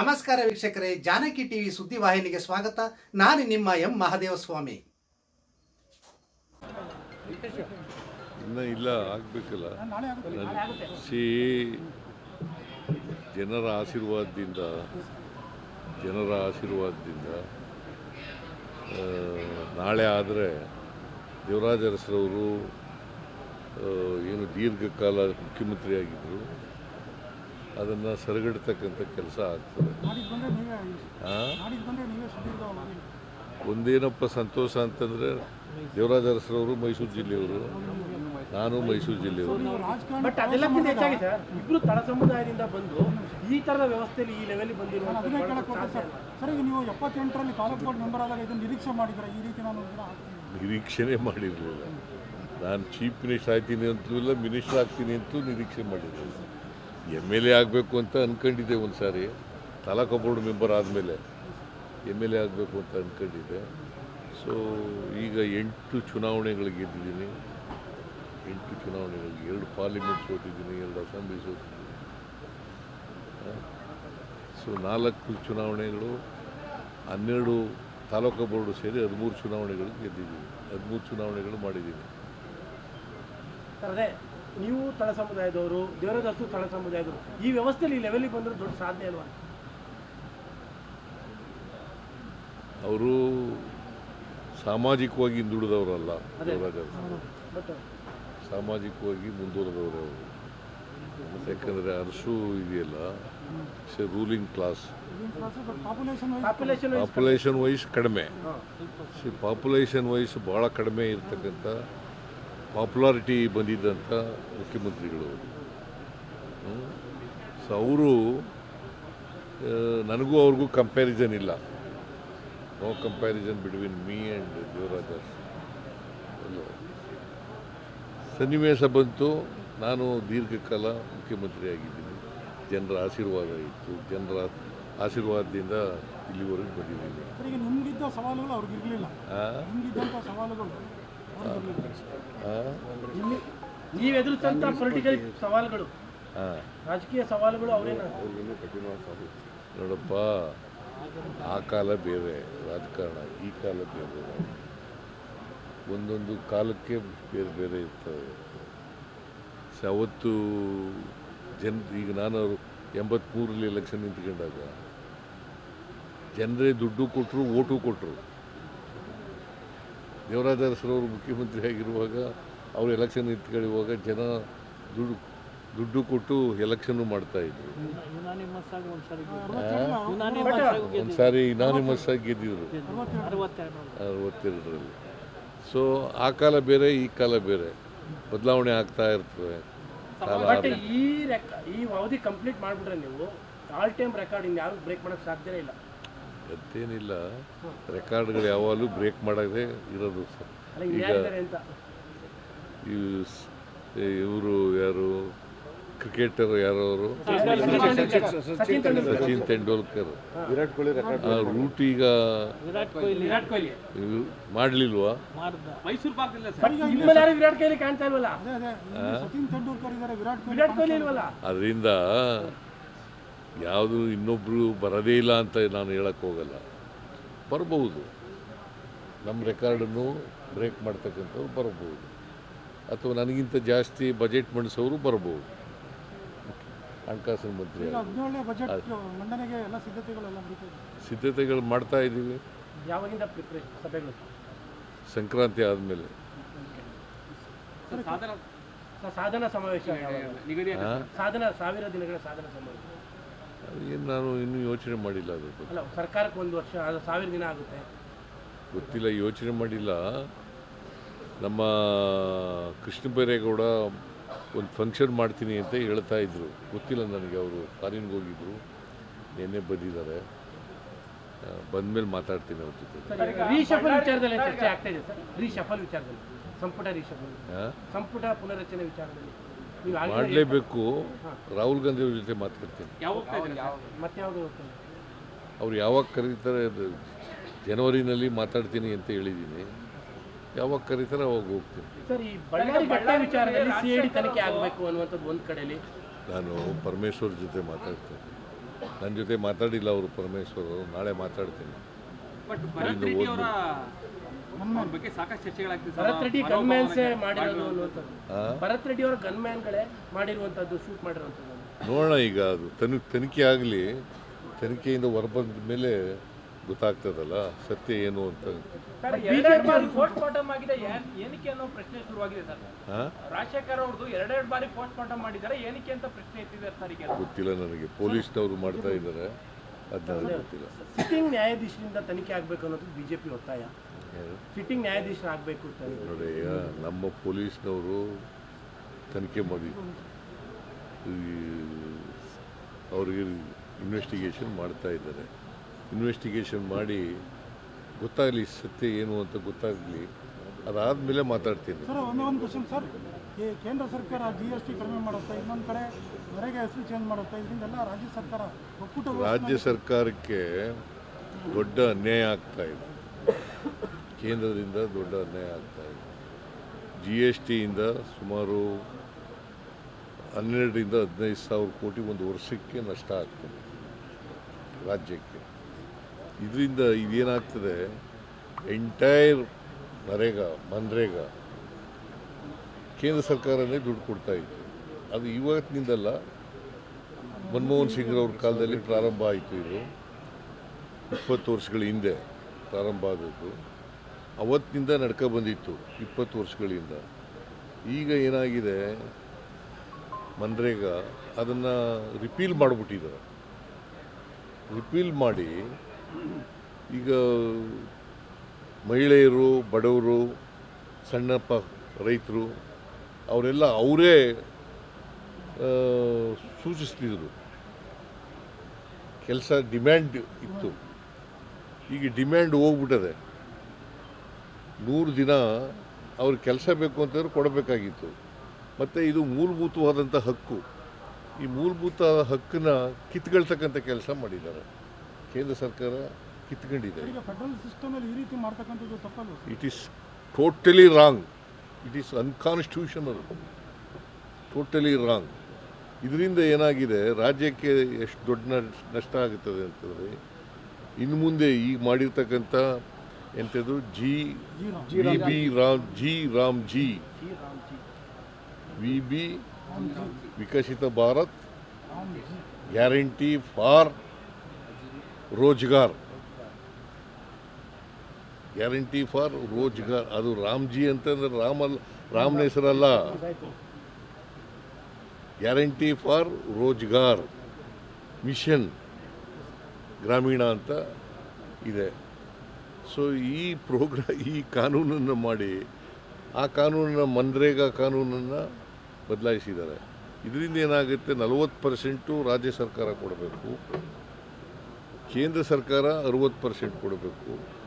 ನಮಸ್ಕಾರ ವೀಕ್ಷಕರೇ ಜಾನಕಿ ಟಿವಿ ಸುದ್ದಿ ವಾಹಿನಿಗೆ ಸ್ವಾಗತ. ನಾನು ನಿಮ್ಮ ಎಂ ಮಹದೇವಸ್ವಾಮಿ. ಇನ್ನು ಇಲ್ಲ ಆಗಬೇಕಲ್ಲ. ಸಿ ಜನರ ಆಶೀರ್ವಾದದಿಂದ ಜನರ ಆಶೀರ್ವಾದದಿಂದ ಆ, ನಾಳೆ ಆದರೆ ದೇವರಾಜ ಅರಸರವರು ಆ, ಏನು ದೀರ್ಘಕಾಲ ಮುಖ್ಯಮಂತ್ರಿ ಆಗಿದ್ದರು ಅದನ್ನು ಸರಿಗಿಡ್ತಕ್ಕಂಥ ಕೆಲಸ ಆಗ್ತದೆ. ಒಂದೇನಪ್ಪ ಸಂತೋಷ ಅಂತಂದರೆ ದೇವರಾಜ ಅರಸರವರು ಮೈಸೂರು ಜಿಲ್ಲೆಯವರು ನಾನು ಮೈಸೂರು ಜಿಲ್ಲೆಯವರು. ಬಟ್ ಅದೆಲ್ಲಕ್ಕಿಂತ ಹೆಚ್ಚಾಗಿ ಸರ್ ಇಬ್ರು ತಳ ಸಮುದಾಯದಿಂದ ಬಂದು ಈ ಥರದ ವ್ಯವಸ್ಥೆಯಲ್ಲಿ ಈ ಲೆವೆಲ್ ಬಂದಿರುವ ಸರ್. ಈಗ ನೀವು ಎಪ್ಪತ್ತೆಂಟರಲ್ಲಿ ತಾಲೂಕು ಬೋರ್ಡ್ ಮೆಂಬರ್ ಆದಾಗ ಇದನ್ನು ನಿರೀಕ್ಷೆ ಮಾಡಿದ್ರೆ ಈ ರೀತಿ ನಾನು ನಿರೀಕ್ಷೆನೇ ಮಾಡಿರಲಿಲ್ಲ. ನಾನು ಚೀಫ್ ಮಿನಿಸ್ಟರ್ ಆಗ್ತೀನಿ ಅಂತಲೂ ಇಲ್ಲ ಮಿನಿಸ್ಟರ್ ಆಗ್ತೀನಿ ಅಂತೂ ನಿರೀಕ್ಷೆ ಮಾಡಿರಲಿಲ್ಲ. ಎಂ ಎಲ್ ಎ ಆಗಬೇಕು ಅಂತ ಅಂದ್ಕೊಂಡಿದ್ದೆ ಒಂದು ಸಾರಿ. ತಾಲೂಕು ಬೋರ್ಡ್ ಮೆಂಬರ್ ಆದಮೇಲೆ ಎಂ ಎಲ್ ಎ ಆಗಬೇಕು ಅಂತ ಅಂದ್ಕೊಂಡಿದ್ದೆ ಸೊ ಈಗ ಎಂಟು ಚುನಾವಣೆಗಳು ಗೆದ್ದಿದ್ದೀನಿ. ಎಂಟು ಚುನಾವಣೆಗಳಿಗೆ ಎರಡು ಪಾರ್ಲಿಮೆಂಟ್ ಸೋತಿದ್ದೀನಿ, ಎರಡು ಅಸೆಂಬ್ಲಿ ಸೋತಿದ್ದೀನಿ. ಸೊ ನಾಲ್ಕು ಚುನಾವಣೆಗಳು, ಹನ್ನೆರಡು ತಾಲೂಕು ಬೋರ್ಡು ಸೇರಿ ಹದಿಮೂರು ಚುನಾವಣೆಗಳು ಗೆದ್ದಿದ್ದೀನಿ. ಹದಿಮೂರು ಚುನಾವಣೆಗಳು ಮಾಡಿದ್ದೀನಿ. ನೀವು ತಳ ಸಮುದಾಯದವರು ದೇವರದತ್ತು ತಳ ಸಮುದಾಯದವರು ಈ ವ್ಯವಸ್ಥೆಯಲ್ಲಿ ಈ ಲೆವೆಲ್ಗೆ ಬಂದರೆ ದೊಡ್ಡ ಸಾಧನೆ ಅಲ್ವಾ? ಅವರು ಸಾಮಾಜಿಕವಾಗಿ ಹಿಂದುಳಿದವರಲ್ಲ ಸಾಮಾಜಿಕವಾಗಿ ಮುಂದುವರೆದವರು ಅವರು. ಯಾಕಂದರೆ ಅರಸು ಇದೆಯಲ್ಲ ರೂಲಿಂಗ್ ಕ್ಲಾಸ್ ಪಾಪ್ಯುಲೇಷನ್ ವೈಸ್ ಕಡಿಮೆ. ಪಾಪ್ಯುಲೇಷನ್ ವೈಸ್ ಭಾಳ ಕಡಿಮೆ ಇರ್ತಕ್ಕಂಥ ಪಾಪ್ಯುಲಾರಿಟಿ ಬಂದಿದ್ದಂಥ ಮುಖ್ಯಮಂತ್ರಿಗಳು ಸೊ ಅವರು ನನಗೂ ಅವ್ರಿಗೂ ಕಂಪ್ಯಾರಿಸನ್ ಇಲ್ಲ. No comparison between me and Devaraj. ಸನ್ನಿವೇಶ ಬಂತು. ನಾನು ದೀರ್ಘಕಾಲ ಮುಖ್ಯಮಂತ್ರಿ ಆಗಿದ್ದೀನಿ. ಜನರ ಆಶೀರ್ವಾದ ಇತ್ತು. ಜನರ ಆಶೀರ್ವಾದದಿಂದ ಇಲ್ಲಿವರೆಗೂ ಬಂದಿದ್ದೀನಿ. ನೀವು ಎದುರಿಸಂತ ಪೊಲಿಟಿಕಲ್ ಸವಾಲುಗಳು ರಾಜಕೀಯ ಸವಾಲುಗಳು ಅವರೇನು? ನೋಡಪ್ಪ ಆ ಕಾಲ ಬೇರೆ ರಾಜಕಾರಣ ಈ ಕಾಲ ಬೇರೆ. ಒಂದೊಂದು ಕಾಲಕ್ಕೆ ಬೇರೆ ಬೇರೆ ಇರ್ತವೆ. ಅವತ್ತು ಜನ ಈಗ ನಾನು ಎಂಬತ್ತ್ಮೂರಲ್ಲಿ ಎಲೆಕ್ಷನ್ ನಿಂತ್ಕೊಂಡಾಗ ಜನರೇ ದುಡ್ಡು ಕೊಟ್ಟರು ಓಟು ಕೊಟ್ಟರು ದೇವರಾಜ ಅರಸರವರು ಮುಖ್ಯಮಂತ್ರಿ ಆಗಿರುವಾಗ ಅವರು ಎಲೆಕ್ಷನ್ ನಿಂತ್ಕೊಳ್ಳುವಾಗ ಜನ ದುಡ್ಡು ದುಡ್ಡು ಕೊಟ್ಟು ಎಲೆಕ್ಷನ್ನು ಮಾಡ್ತಾ ಇದ್ರು. ಒಂದು ಸಾರಿ ಇನಾನಿಮಸ್ ಆಗಿ ಗೆದ್ದಿದ್ರು. ಅರವತ್ತೆರಡರಲ್ಲಿ. ಸೊ ಆ ಕಾಲ ಬೇರೆ ಈ ಕಾಲ ಬೇರೆ. ಬದಲಾವಣೆ ಆಗ್ತಾ ಇರ್ತವೆ ಈ ಅವಧಿ ಕಂಪ್ಲೀಟ್ ಮಾಡಿಬಿಟ್ರೆ ನೀವು ಆಲ್ ಟೈಮ್ ರೆಕಾರ್ಡ್ ಇನ್ನು ಯಾರು ಬ್ರೇಕ್ ಮಾಡೋಕ್ಕೆ ಸಾಧ್ಯ ಇಲ್ಲ. ಅಂತೇನಿಲ್ಲ ರೆಕಾರ್ಡ್ಗಳು ಯಾವಾಗಲೂ ಬ್ರೇಕ್ ಮಾಡೋದೇ ಇರೋದು ಸರ್. ಈಗ ಇನ್ಯಾರಿದ್ದಾರೆ ಅಂತ? ಇವರು ಯಾರು? ಕ್ರಿಕೆಟರ್ ಯಾರವರು ಅವರು? ಸಚಿನ್ ತೆಂಡೂಲ್ಕರ್. ವಿರಾಟ್ ಕೊಹ್ಲಿ ರೆಕಾರ್ಡ್ ರೂಟ್ ಈಗ ವಿರಾಟ್ ಕೊಹ್ಲಿ ಮಾಡ್ಲಿಲ್ವಾ? ಮೈಸೂರು ಯಾರು ವಿರಾಟ್ ಕೊಹ್ಲಿ ಕಾಣ್ತಾ ಇಲ್ವಲ್ಲ? ಸಚಿನ್ ತೆಂಡೂಲ್ಕರ್ ಇದ್ದಾರೆ ವಿರಾಟ್ ಕೊಹ್ಲಿ ವಿರಾಟ್ ಕೊಹ್ಲಿ ಇಲ್ವಲ್ಲ? ಅದರಿಂದ ಯಾವುದು ಇನ್ನೊಬ್ಬರು ಬರೋದೇ ಇಲ್ಲ ಅಂತ ನಾನು ಹೇಳಕ್ಕೆ ಹೋಗಲ್ಲ. ಬರಬಹುದು. ನಮ್ಮ ರೆಕಾರ್ಡನ್ನು ಬ್ರೇಕ್ ಮಾಡ್ತಕ್ಕಂಥವ್ರು ಬರಬಹುದು. ಅಥವಾ ನನಗಿಂತ ಜಾಸ್ತಿ ಬಜೆಟ್ ಮಂಡಿಸೋರು ಬರ್ಬೋದು ಹಣಕಾಸಿನ ಮಂತ್ರಿ ಈಗ ಬಜೆಟ್ ಮಂಡನೆಗೆ ಎಲ್ಲ ಸಿದ್ಧತೆಗಳೆಲ್ಲ ನಡೀತಾ ಇದೆ. ಸಿದ್ಧತೆಗಳು ಮಾಡ್ತಾ ಇದ್ದೀವಿ. ಯಾವಾಗಿಂದ ಪ್ರಿಪ್ರೇಷನ್ ಸಭೆಗಳು? ಸಂಕ್ರಾಂತಿ ಆದಮೇಲೆ. ಸಾಧನ ಸಾಧನಾ ಸಮಾವೇಶ? ಸಾಧನ ಸಾವಿರ ದಿನಗಳ ಸಾಧನ ಸಮಾವೇಶ. ಏನು ನಾನು ಇನ್ನೂ ಯೋಚನೆ ಮಾಡಿಲ್ಲ ಅದ್ರ ಬಗ್ಗೆ. ಅಲ್ಲ ಸರ್ಕಾರಕ್ಕೆ ಒಂದು ವರ್ಷ ಅದು ಸಾವಿರ ದಿನ ಆಗುತ್ತೆ. ಗೊತ್ತಿಲ್ಲ ಯೋಚನೆ ಮಾಡಿಲ್ಲ. ನಮ್ಮ ಕೃಷ್ಣ ಬೈರೇಗೌಡ ಒಂದು ಫಂಕ್ಷನ್ ಮಾಡ್ತೀನಿ ಅಂತ ಹೇಳ್ತಾ ಇದ್ರು. ಗೊತ್ತಿಲ್ಲ ನನಗೆ ಅವರು ಫಾರಿನ್ಗೆ ಹೋಗಿದ್ರು. ನಿನ್ನೆ ಬಂದಿದ್ದಾರೆ. ಬಂದಮೇಲೆ ಮಾತಾಡ್ತೀನಿ ಅವ್ರ ಜೊತೆ. ಸರ್ ರೀಶಫಲ್ ವಿಚಾರದಲ್ಲಿ ಚರ್ಚೆ ಆಗ್ತಾ ಇದೆ ಸರ್. ರೀಶಫಲ್ ವಿಚಾರದಲ್ಲಿ ಸಂಪುಟ ರೀಶಫಲ್? ಸಂಪುಟ ಪುನರಚನೆ ವಿಚಾರದಲ್ಲಿ. ಮಾಡಲೇಬೇಕು. ರಾಹುಲ್ ಗಾಂಧಿ ಅವ್ರ ಜೊತೆ ಮಾತಾಡ್ತೀನಿ. ಅವ್ರು ಯಾವಾಗ ಕರೀತಾರೆ ಅದು ಜನವರಿನಲ್ಲಿ ಮಾತಾಡ್ತೀನಿ ಅಂತ ಹೇಳಿದ್ದೀನಿ. ಯಾವಾಗ ಕರೀತಾರೆ ಅವಾಗ ಹೋಗ್ತೀನಿ. ನಾನು ಪರಮೇಶ್ವರ್ ಜೊತೆ ಮಾತಾಡ್ತೀನಿ. ನನ್ನ ಜೊತೆ ಮಾತಾಡಿಲ್ಲ ಅವರು ಪರಮೇಶ್ವರ್ ಅವರು ನಾಳೆ ಮಾತಾಡ್ತೀನಿ. ಬಟ್ ಭರತ್ ರೆಡ್ಡಿ ಅವರ ಬಗ್ಗೆ ಸಾಕಷ್ಟು ಚರ್ಚೆಗಳಾಗ್ತಿದೆ. ಸರ್. ಭರತ್ ರೆಡ್ಡಿ ಗನ್ಮ್ಯಾನ್ಸೇ ಮಾಡಿರೋದು ಅನ್ನುವಂಥದ್ದು? ಭರತ್ ರೆಡ್ಡಿ ಅವರ ಗನ್ಮ್ಯಾನ್ಗಳೇ ಮಾಡಿರುವಂಥದ್ದು ಶೂಟ್ ಮಾಡಿರುವಂಥದ್ದು. ನೋಡೋಣ ಈಗ ಅದು. ತನಿ ತನಿಖೆ ಆಗಲಿ ತನಿಖೆಯಿಂದ ಹೊರಬಂದ ಮೇಲೆ ಗೊತ್ತಾಗ್ತದಲ್ಲ ಸತ್ಯ ಏನು ಅಂತ. ಸರ್ ಎರಡೆರಡು ಬಾರಿ ಪೋಸ್ಟ್ ಮಾರ್ಟಮ್ ಆಗಿದೆ. ಏನ್- ಏನಕ್ಕೆ ಅನ್ನೋ ಪ್ರಶ್ನೆ ಶುರುವಾಗಿದೆ ಸರ್. ರಾಜಶೇಖರ್ ಅವ್ರದ್ದು ಎರಡೆರಡು ಬಾರಿ ಪೋಸ್ಟ್ ಮಾರ್ಟಮ್ ಮಾಡಿದ್ದಾರೆ. ಏನಕ್ಕೆ ಅಂತ ಪ್ರಶ್ನೆ ಎತ್ತಿದ್ದಾರೆ ಸರ್ ಈಗ. ಗೊತ್ತಿಲ್ಲ ನನಗೆ. ಪೊಲೀಸ್ನವರು ಮಾಡ್ತಾ ಇದ್ದಾರೆ. ಗೊತ್ತಿಲ್ಲ. ಸಿಟ್ಟಿಂಗ್ ನ್ಯಾಯಾಧೀಶರಿಂದ ತನಿಖೆ ಆಗಬೇಕು ಅನ್ನೋದು ಬಿಜೆಪಿ ಒತ್ತಾಯ. ಏನು? ಸಿಟ್ಟಿಂಗ್ ನ್ಯಾಯಾಧೀಶ ಆಗಬೇಕು ಅಂತ ನೋಡಿ ನಮ್ಮ ಪೊಲೀಸ್ನವರು ತನಿಖೆ ಮಾಡಿ. ಈ ಅವ್ರಿಗೆ ಇನ್ವೆಸ್ಟಿಗೇಷನ್ ಮಾಡ್ತಾ ಇದ್ದಾರೆ. ಇನ್ವೆಸ್ಟಿಗೇಷನ್ ಮಾಡಿ ಗೊತ್ತಾಗಲಿ ಸತ್ಯ ಏನು ಅಂತ ಗೊತ್ತಾಗಲಿ ಅದಾದಮೇಲೆ ಮಾತಾಡ್ತೀನಿ. ಸರ್ ಒಂದೇ ಒಂದು ಕ್ವಶನ್ ಸರ್ ಕೇಂದ್ರ ಸರ್ಕಾರ ಜಿ ಎಸ್ ಟಿ ಕಡಿಮೆ ಮಾಡುತ್ತೆ ಇನ್ನೊಂದು ಕಡೆ ಹೊರಗೆ ಹೆಸರು ಚೇಂಜ್ ಮಾಡುತ್ತೆ ಇದರಿಂದೆಲ್ಲ ರಾಜ್ಯ ಸರ್ಕಾರ ಒಕ್ಕೂಟ ರಾಜ್ಯ ಸರ್ಕಾರಕ್ಕೆ ದೊಡ್ಡ ಅನ್ಯಾಯ ಆಗ್ತಾ ಇದೆ. ಕೇಂದ್ರದಿಂದ ದೊಡ್ಡ ಅನ್ಯಾಯ ಆಗ್ತಾ ಇದೆ. ಜಿ ಎಸ್ ಟಿಯಿಂದ ಸುಮಾರು ಹನ್ನೆರಡರಿಂದ ಹದಿನೈದು ಸಾವಿರ ಕೋಟಿ ಒಂದು ವರ್ಷಕ್ಕೆ ನಷ್ಟ ಆಗ್ತದೆ ರಾಜ್ಯಕ್ಕೆ. ಇದರಿಂದ ಇದೇನಾಗ್ತದೆ ಎಂಟೈರ್ ನರೇಗಾ ಮನ್ರೇಗಾ ಕೇಂದ್ರ ಸರ್ಕಾರನೇ ದುಡ್ಡು ಕೊಡ್ತಾ ಇತ್ತು. ಅದು ಇವತ್ತಿನಿಂದಲ್ಲ ಮನಮೋಹನ್ ಸಿಂಗ್ರವ್ರ ಕಾಲದಲ್ಲಿ ಪ್ರಾರಂಭ ಆಯಿತು ಇದು. ಇಪ್ಪತ್ತು ವರ್ಷಗಳ ಹಿಂದೆ ಪ್ರಾರಂಭ ಆದದ್ದು. ಅವತ್ತಿನಿಂದ ನಡ್ಕೊ ಬಂದಿತ್ತು, ಇಪ್ಪತ್ತು ವರ್ಷಗಳಿಂದ. ಈಗ ಏನಾಗಿದೆ, ಮನ್ರೇಗ ಅದನ್ನು ರಿಪೀಲ್ ಮಾಡಿಬಿಟ್ಟಿದ್ದಾರೆ. ರಿಪೀಲ್ ಮಾಡಿ ಈಗ ಮಹಿಳೆಯರು, ಬಡವರು, ಸಣ್ಣಪ್ಪ ರೈತರು ಅವರೆಲ್ಲ ಅವರೇ ಸೂಚಿಸ್ತಿದ್ರು. ಕೆಲಸ ಡಿಮ್ಯಾಂಡ್ ಇತ್ತು. ಈಗ ಡಿಮ್ಯಾಂಡ್ ಹೋಗ್ಬಿಟ್ಟದೆ. ನೂರು ದಿನ ಅವ್ರ ಕೆಲಸ ಬೇಕು ಅಂತಂದ್ರೆ ಕೊಡಬೇಕಾಗಿತ್ತು. ಮತ್ತು ಇದು ಮೂಲಭೂತವಾದಂಥ ಹಕ್ಕು. ಈ ಮೂಲಭೂತ ಹಕ್ಕನ್ನ ಕಿತ್ಕೊಳ್ತಕ್ಕಂಥ ಕೆಲಸ ಮಾಡಿದ್ದಾರೆ. ಕೇಂದ್ರ ಸರ್ಕಾರ ಕಿತ್ಕೊಂಡಿದೆ. It is totally wrong it is unconstitutional totally wrong ಇದರಿಂದ ಏನಾಗಿದೆ? ರಾಜ್ಯಕ್ಕೆ ಎಷ್ಟು ದೊಡ್ಡ ನಷ್ಟ- ಆಗುತ್ತದೆ ಅಂತಂದರೆ ಇನ್ನು ಮುಂದೆ ಈಗ ಮಾಡಿರ್ತಕ್ಕಂಥ ಎಂಥದ್ದು? G V B Ram G Ram G. V B Viksit Bharat guarantee for Rozgar. Guarantee for Rozgar. ಅದು ರಾಮ್ಜಿ ಅಂತಂದ್ರೆ ರಾಮಲ್ ರಾಮನ ಹೆಸರಲ್ಲ guarantee for Rozgar. Mission Gramin ಅಂತ ಇದೆ. ಸೊ ಈ ಪ್ರೋಗ್ರಾ ಈ ಕಾನೂನನ್ನು ಮಾಡಿ, ಆ ಕಾನೂನನ್ನು ಮನ್ರೇಗಾ ಕಾನೂನನ್ನು ಬದಲಾಯಿಸಿದ್ದಾರೆ. ಇದರಿಂದ ಏನಾಗುತ್ತೆ? ನಲವತ್ತು ಪರ್ಸೆಂಟು ರಾಜ್ಯ ಸರ್ಕಾರ ಕೊಡಬೇಕು. ಕೇಂದ್ರ ಸರ್ಕಾರ ಅರುವತ್ತು ಪರ್ಸೆಂಟ್ ಕೊಡಬೇಕು.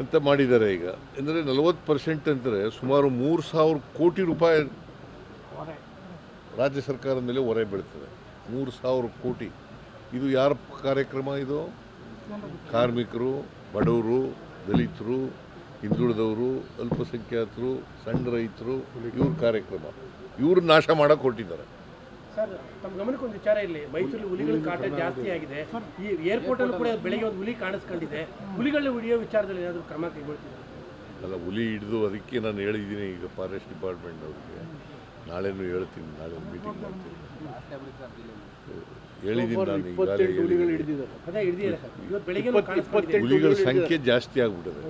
ಅಂತ ಮಾಡಿದ್ದಾರೆ ಈಗ. ಅಂದರೆ ನಲವತ್ತು ಪರ್ಸೆಂಟ್ ಅಂದರೆ ಸುಮಾರು ಮೂರು ಸಾವಿರ ಕೋಟಿ ರೂಪಾಯಿ ರಾಜ್ಯ ಸರ್ಕಾರದ ಮೇಲೆ ಹೊರೆ ಬೀಳ್ತದೆ. ಮೂರು ಸಾವಿರ ಕೋಟಿ. ಇದು ಯಾರ ಕಾರ್ಯಕ್ರಮ ಇದು? ಕಾರ್ಮಿಕರು ಬಡವರು ದಲಿತರು ಹಿಂದುಳಿದವರು ಅಲ್ಪಸಂಖ್ಯಾತರು ಸಣ್ಣ ರೈತರು ಇವ್ರ ಕಾರ್ಯಕ್ರಮ. ಇವ್ರು ನಾಶ ಮಾಡೋಕೆ ಹೊರಟಿದ್ದಾರೆ. ಸರ್ ತಮ್ಮ ಗಮನಕ್ಕೆ ಒಂದು ವಿಚಾರ ಇಲ್ಲಿ ಮೈಸೂರಲ್ಲಿ ಹುಲಿಗಳ ಕಾಟ ಜಾಸ್ತಿ ಆಗಿದೆ. ಈ ಏರ್ಪೋರ್ಟ್ ಅಲ್ಲೂ ಕೂಡ ಬೆಳಗ್ಗೆ ಒಂದು ಹುಲಿ ಕಾಣಿಸ್ಕೊಂಡಿದೆ. ಹುಲಿಗಳನ್ನ ಹಿಡಿಯೋ ವಿಚಾರದಲ್ಲಿ ಏನಾದರೂ ಕ್ರಮ ಕೈಗೊಳ್ತೀವಿ ಅಲ್ಲ ಹುಲಿ ಹಿಡಿದು ಅದಕ್ಕೆ ನಾನು ಹೇಳಿದ್ದೀನಿ ಈಗ ಫಾರೆಸ್ಟ್ ಡಿಪಾರ್ಟ್ಮೆಂಟ್ ಅವ್ರಿಗೆ. ನಾಳೆನೂ ಹೇಳ್ತೀನಿ ನಾಳೆ ಮೀಟಿಂಗ್ ಮಾಡ್ತೀನಿ. ಹೇಳಿದ್ದೀನಿ ನಾನು ಈಗಾಗಲೇ ಹುಲಿಗಳ ಸಂಖ್ಯೆ ಜಾಸ್ತಿ ಆಗ್ಬಿಟ್ಟಿದೆ.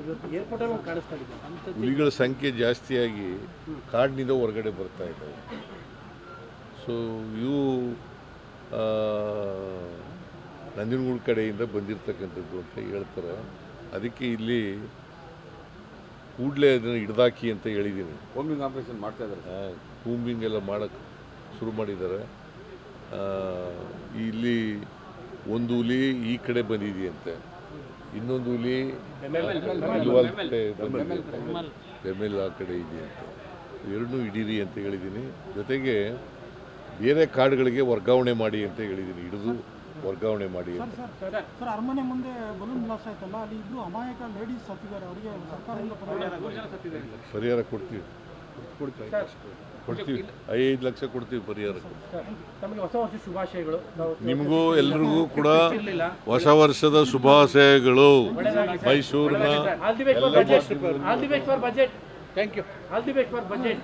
ಹುಲಿಗಳ ಸಂಖ್ಯೆ ಜಾಸ್ತಿಯಾಗಿ ಕಾಡಿನಿಂದ ಹೊರಗಡೆ ಬರ್ತಾ ಇದ್ದಾವೆ ಸೊ ಇವು ನಂಜನಗೂಡು ಕಡೆಯಿಂದ ಬಂದಿರತಕ್ಕಂಥದ್ದು ಅಂತ ಹೇಳ್ತಾರೆ. ಅದಕ್ಕೆ ಇಲ್ಲಿ ಕೂಡಲೇ ಅದನ್ನು ಹಿಡ್ದಾಕಿ ಅಂತ ಹೇಳಿದ್ದೀನಿ ಕೂಂಬಿಂಗ್ ಆಪರೇಷನ್ ಮಾಡ್ತಾ ಇದ್ದಾರೆ. ಕೂಂಬಿಂಗ್ ಎಲ್ಲ ಮಾಡೋಕ್ಕೆ ಶುರು ಮಾಡಿದ್ದಾರೆ. ಇಲ್ಲಿ ಒಂದು ಹುಲಿ ಈ ಕಡೆ ಬಂದಿದೆಯಂತೆ. ಇನ್ನೊಂದು ಹುಲಿ. ಬೆಮೆಲ್ ಆ ಕಡೆ ಇದೆಯಂತೆ. ಎರಡನ್ನೂ ಹಿಡೀರಿ ಅಂತ ಹೇಳಿದ್ದೀನಿ ಜೊತೆಗೆ ಬೇರೆ ಕಾರ್ಡ್ಗಳಿಗೆ ವರ್ಗಾವಣೆ ಮಾಡಿ ಅಂತ ಹೇಳಿದ್ದೀನಿ ಹಿಡಿದು ವರ್ಗಾವಣೆ ಮಾಡಿ ಸರ್ ಅಂತ ಸರ್ ಸರ್ ಅರಮನೆ ಮುಂದೆ ಬಲೂನ್ ಬ್ಲಾಸ್ಟ್ ಆಯ್ತಲ್ಲ ಅಲ್ಲಿ ಇಬ್ರು ಅಮಾಯಕ ಲೇಡೀಸ್ ಸತ್ತಿದ್ದಾರೆ ಅವರಿಗೆ ಸರ್ಕಾರದಿಂದ ಪರಿಹಾರ ಕೊಡ್ತೀವಿ. ಕೊಡ್ತೀವಿ. ಐದು ಲಕ್ಷ ಕೊಡ್ತೀವಿ ಪರಿಹಾರ ಹೊಸ ವರ್ಷ ಶುಭಾಶಯಗಳು. ನಿಮಗೂ ಎಲ್ರಿಗೂ ಕೂಡ. ಹೊಸ ವರ್ಷದ ಶುಭಾಶಯಗಳು. ಮೈಸೂರಿನ all the best for budget all the best for budget thank you all the best for budget